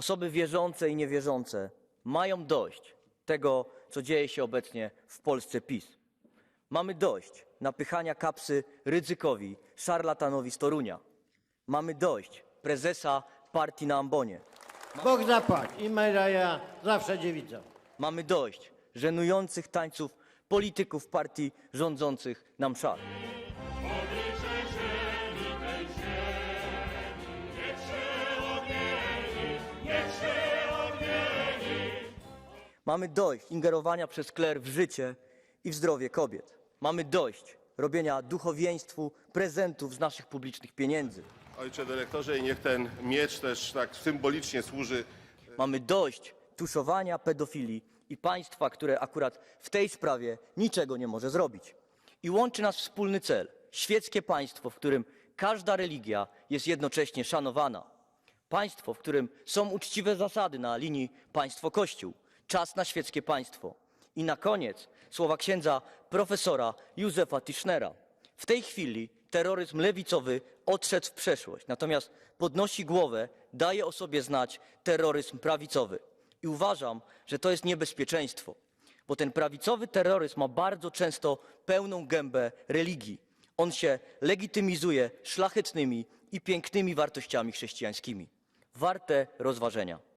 Osoby wierzące i niewierzące mają dość tego, co dzieje się obecnie w Polsce PiS. Mamy dość napychania kapsy ryzykowi, szarlatanowi z Torunia. Mamy dość prezesa partii na ambonie. Bóg zapłać. I ja zawsze dziewicą. Mamy dość żenujących tańców polityków partii rządzących na mszach. Mamy dość ingerowania przez kler w życie i w zdrowie kobiet. Mamy dość robienia duchowieństwu prezentów z naszych publicznych pieniędzy. Ojcze dyrektorze, i niech ten miecz też tak symbolicznie służy Mamy dość tuszowania pedofilii i państwa, które akurat w tej sprawie niczego nie może zrobić. I łączy nas wspólny cel świeckie państwo, w którym każda religia jest jednocześnie szanowana. Państwo, w którym są uczciwe zasady na linii państwo-kościół. Czas na świeckie państwo. I na koniec słowa księdza profesora Józefa Tischnera. W tej chwili terroryzm lewicowy odszedł w przeszłość, natomiast podnosi głowę, daje o sobie znać terroryzm prawicowy. I uważam, że to jest niebezpieczeństwo, bo ten prawicowy terroryzm ma bardzo często pełną gębę religii. On się legitymizuje szlachetnymi i pięknymi wartościami chrześcijańskimi. Warte rozważenia.